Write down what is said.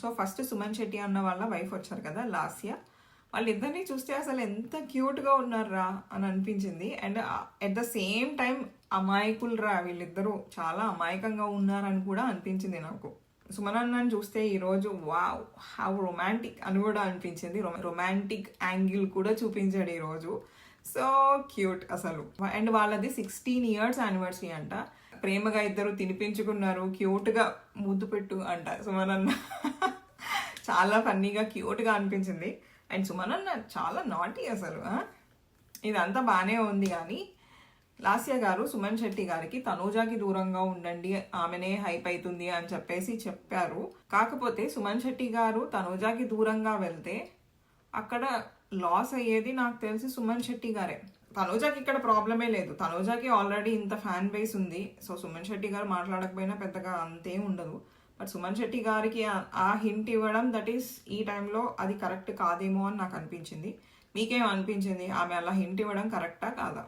So first Suman Shetty అన్న వాళ్ళ wife వచ్చారు కదా లాస్య వాళ్ళిద్దరిని చూస్తే అసలు ఎంత క్యూట్గా ఉన్నారా అని అనిపించింది. And at the same time అమాయకులరా వీళ్ళిద్దరూ. చాలా అమాయకంగా ఉన్నారని కూడా అనిపించింది నాకు. సుమన్ అన్నని చూస్తే ఈరోజు వావ్ హౌ రొమాంటిక్ అని కూడా అనిపించింది. రొమాంటిక్ యాంగిల్ కూడా చూపించాడు ఈరోజు సో క్యూట్ అసలు. అండ్ వాళ్ళది సిక్స్టీన్ ఇయర్స్ యానివర్సరీ అంట. ప్రేమగా ఇద్దరు తినిపించుకున్నారు. క్యూట్గా ముద్దు పెట్టు అంట సుమన్ అన్న. చాలా ఫన్నీగా క్యూట్గా అనిపించింది. అండ్ సుమనన్న చాలా నాటీ అసలు ఇదంతా బాగానే ఉంది కానీ లాస్య గారు సుమన్ శెట్టి గారికి తనూజాకి దూరంగా ఉండండి ఆమెనే హైప్ అవుతుంది అని చెప్పేసి చెప్పారు. కాకపోతే సుమన్ శెట్టి గారు తనూజాకి దూరంగా వెళ్తే అక్కడ లాస్ అయ్యేది నాకు తెలిసి సుమన్ శెట్టి గారే. తనూజాకి ఇక్కడ ప్రాబ్లమే లేదు. తనూజాకి ఆల్రెడీ ఇంత ఫ్యాన్ బేస్ ఉంది. సో సుమన్ శెట్టి గారు మాట్లాడకపోయినా పెద్దగా అంతేం ఉండదు. బట్ సుమన్ శెట్టి గారికి ఆ- హింట్ ఇవ్వడం దట్ ఈస్ ఈ టైంలో అది కరెక్ట్ కాదేమో అని నాకు అనిపించింది. మీకేం అనిపించింది? ఆమె అలా హింట్ ఇవ్వడం కరెక్టా కాదా?